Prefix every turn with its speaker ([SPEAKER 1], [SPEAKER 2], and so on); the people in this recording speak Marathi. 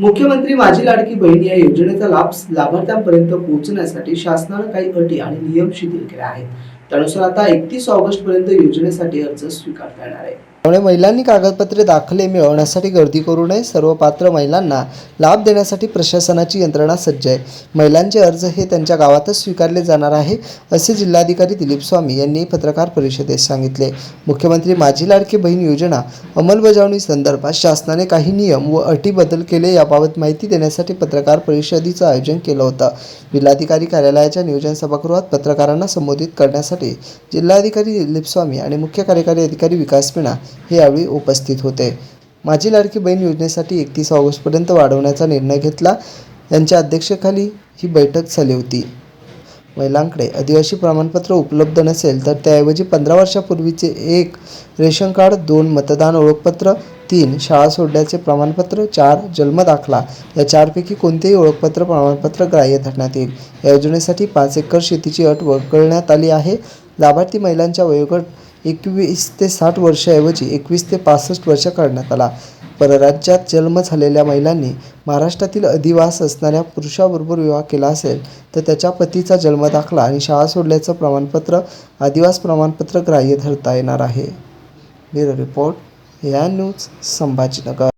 [SPEAKER 1] मुख्यमंत्री माझी लाडकी बहीण या योजनेचा लाभ लाभार्थ्यांपर्यंत पोहोचण्यासाठी शासनानं काही अटी आणि नियम शिथिल केले आहेत. त्यानुसार आता एकतीस ऑगस्ट पर्यंत योजनेसाठी अर्ज स्वीकारता येणार आहे. त्यामुळे महिलांनी कागदपत्रे दाखले मिळवण्यासाठी गर्दी करू नये. सर्व पात्र महिलांना लाभ देण्यासाठी प्रशासनाची यंत्रणा सज्ज आहे. महिलांचे अर्ज हे त्यांच्या गावातच स्वीकारले जाणार आहे असे जिल्हाधिकारी दिलीप स्वामी यांनी पत्रकार परिषदेत सांगितले. मुख्यमंत्री माझी लाडकी बहीण योजना अंमलबजावणी संदर्भात शासनाने काही नियम व अटी बदल केले याबाबत माहिती देण्यासाठी पत्रकार परिषदेचं आयोजन केलं होतं. जिल्हाधिकारी कार्यालयाच्या नियोजन सभागृहात पत्रकारांना संबोधित करण्यासाठी जिल्हाधिकारी दिलीप स्वामी आणि मुख्य कार्यकारी अधिकारी विकास मीणा हे यावेळी उपस्थित होते. माझी लाडकी बहीण योजनेसाठी एकतीस ऑगस्टपर्यंत वाढवण्याचा निर्णय घेतला. यांच्या अध्यक्षतेखाली ही बैठक झाली होती. महिलांकडे आदिवासी प्रमाणपत्र उपलब्ध नसेल तर त्याऐवजी पंधरा वर्षापूर्वीचे एक रेशन कार्ड दोन मतदान ओळखपत्र तीन शाळा सोडण्याचे प्रमाणपत्र चार जन्मदाखला या चारपैकी कोणतेही ओळखपत्र प्रमाणपत्र ग्राह्य धरण्यात येईल. या योजनेसाठी पाच एकर शेतीची अट वगळण्यात आली आहे. लाभार्थी महिलांच्या वयोगट एकवीस ते साठ वर्षाऐवजी एकवीस ते पासष्ट वर्ष करण्यात आला. परराज्यात जन्म झालेल्या महिलांनी महाराष्ट्रातील अधिवास असणाऱ्या पुरुषाबरोबर विवाह केला असेल तर त्याच्या पतीचा जन्मदाखला आणि शाळा सोडल्याचं प्रमाणपत्र आदिवास प्रमाणपत्र ग्राह्य धरता येणार आहे. ब्युरो रिपोर्ट या न्यूज संभाजीनगर.